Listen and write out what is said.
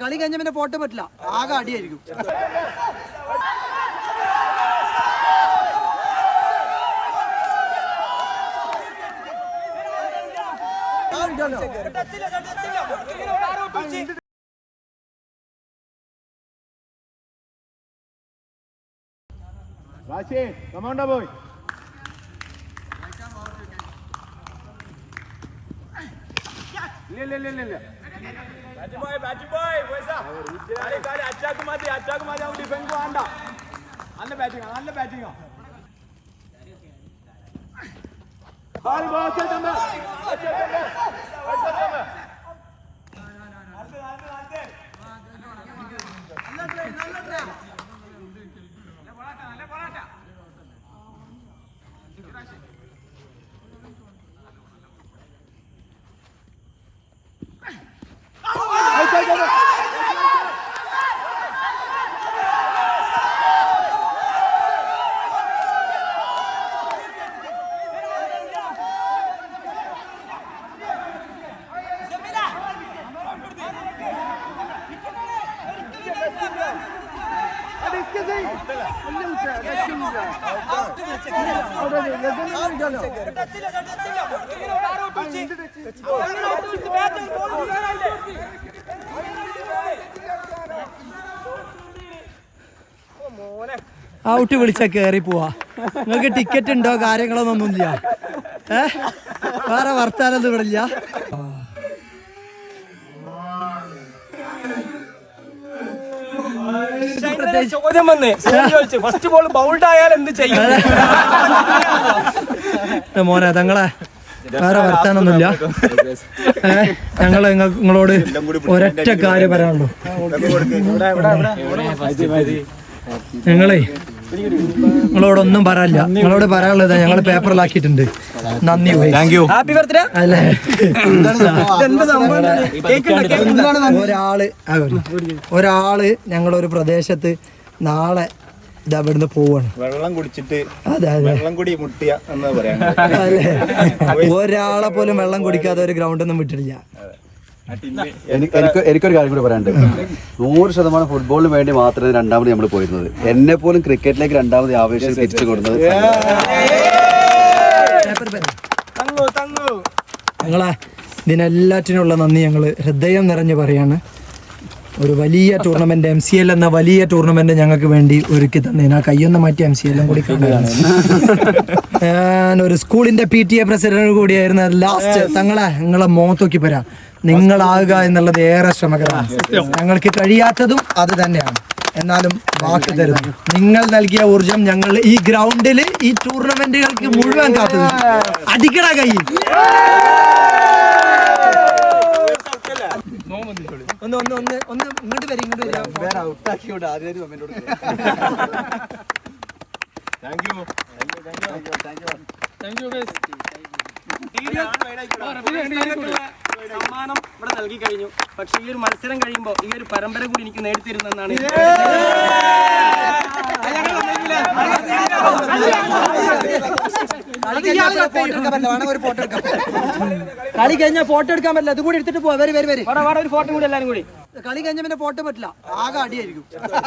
കളി കഴിഞ്ഞ പിന്നെ ഫോട്ടോ പറ്റില്ല ആകെ അടിയായിരിക്കും ആ, ഉണ്ടല്ലോ. Rashi, come on, boy. ഇല്ല ഇല്ല ഇല്ല ഇല്ല ಬ್ಯಾಟಿಂಗ್ ಬಾಯ್ ಬ್ಯಾಟಿಂಗ್ ಬಾಯ್ ಪೈಸಾ ಗಾಡಿ ಗಾಡಿ ಅಚ್ಚಾಕು ಮಾತಿ ಅಚ್ಚಾಕು ಮಾತಿ ಅವ್ನು ಡಿಫೆನ್ಸ್ ಆಂಡ ಅಲ್ಲ ಬ್ಯಾಟಿಂಗ್ ಅಲ್ಲ ಬ್ಯಾಟಿಂಗ್ ಬಾಲ್ ಬಾಲ್ ಚೇತಂಬ ಚೇತಂಬ ಪೈಸಾ ಚೇತಂಬ ഔട്ട് വിളിച്ച കേറി പോവാ. നിങ്ങൾക്ക് ടിക്കറ്റ് ഉണ്ടോ കാര്യങ്ങളൊന്നും ഒന്നുമില്ല ഏ? വേറെ വർത്താനൊന്നും ഇവിടെ ഇല്ല. ചോദ്യം വന്നേ. ചോദിച്ചു ഫസ്റ്റ് ബോൾ ബൗൾഡ് ആയാൽ എന്ത് ചെയ്യും? മോനെ തങ്ങളെ വേറെ വർത്താനൊന്നുമില്ല ഏ ഞങ്ങൾ നിങ്ങ- നിങ്ങളോട് ഒരൊറ്റ കാര്യം പറയാനുള്ളൂ. ഞങ്ങളെ നിങ്ങളോടൊന്നും പറയാനില്ല. നിങ്ങളോട് പറയാനുള്ളത് ഞങ്ങൾ പേപ്പറിലാക്കിയിട്ടുണ്ട് നന്ദി താങ്ക് യു ഹാപ്പി ബർത്ത്ഡേ അല്ലേ. ഒരാൾ ഒരു- ഒരാൾ ഞങ്ങളൊരു പ്രദേശത്ത് നാളെ ഇതാ ഇവിടുന്ന് പോവാണ്. വെള്ളം കുടിച്ചിട്ട് അതെ അതെ. വെള്ളം കുടി മുട്ടിയ എന്ന് ഒരാളെ പോലും വെള്ളം കുടിക്കാതെ ഒരു ഗ്രൗണ്ട് ഒന്നും വിട്ടിട്ടില്ല. എനിക്ക് എനിക്ക് എനിക്കൊരു കാര്യം കൂടി പറയാനുണ്ട്. നൂറ് ശതമാനം ഫുട്ബോളിന് വേണ്ടി മാത്രമേ രണ്ടാമത് നമ്മൾ പോയിരുന്നത്. എന്നെ പോലും ക്രിക്കറ്റിലേക്ക് രണ്ടാമത് ആവേശം തിരിച്ചു കൊടുത്തത് തങ്ങു തങ്ങു ഞങ്ങളെ ഇതിനെല്ലാറ്റിനുള്ള നന്ദി. ഞങ്ങൾ ഹൃദയം നിറഞ്ഞ് പറയാണ്. ഒരു വലിയ ടൂർണമെന്റ് എം സി എൽ എന്ന വലിയ ടൂർണമെന്റ് ഞങ്ങൾക്ക് വേണ്ടി ഒരുക്കി തന്നെ ആ കയ്യൊന്ന് മാറ്റി എം സി എല്ലും കൂടി കാണുകയാണ്. ഞാൻ ഒരു സ്കൂളിന്റെ പി ടി എ പ്രസിഡന്റ് കൂടിയായിരുന്ന. ലാസ്റ്റ് തങ്ങളെ നിങ്ങളെ മുഖത്തോക്കി വരാം നിങ്ങളാകുക എന്നുള്ളത് ഏറെ ശ്രമകരമാണ്. ഞങ്ങൾക്ക് കഴിയാത്തതും അത് തന്നെയാണ്. എന്നാലും വാക്ക് തരുന്നു. നിങ്ങൾ നൽകിയ ഊർജം ഞങ്ങൾ ഈ ഗ്രൗണ്ടിൽ ഈ ടൂർണമെന്റുകൾക്ക് മുഴുവൻ കാത്തു അടിക്കട കൈ ഒന്ന് ഒന്ന് ഒന്ന് ഒന്ന് ഇങ്ങോട്ട് വരും ഇങ്ങോട്ട് താങ്ക് യു സമ്മാനം ഇവിടെ നൽകി കഴിഞ്ഞു. പക്ഷെ ഈ ഒരു മത്സരം കഴിയുമ്പോ ഈ ഒരു പരമ്പര കൂടി എനിക്ക് നേടിത്തരുന്നെന്നാണ് കളി കഴിഞ്ഞാൽ ഫോട്ടോ എടുക്കാൻ പറ്റില്ല. അതുകൂടി കൂടി എടുത്തിട്ട് പോവാ. വരി വരി വരി. വാടാ വാടാ ഒരു ഫോട്ടോ കൂടി എല്ലാരും കൂടി. കളി കഴിഞ്ഞ പിന്നെ ഫോട്ടോ പറ്റില്ല. ആകെ അടിയായിരിക്കും.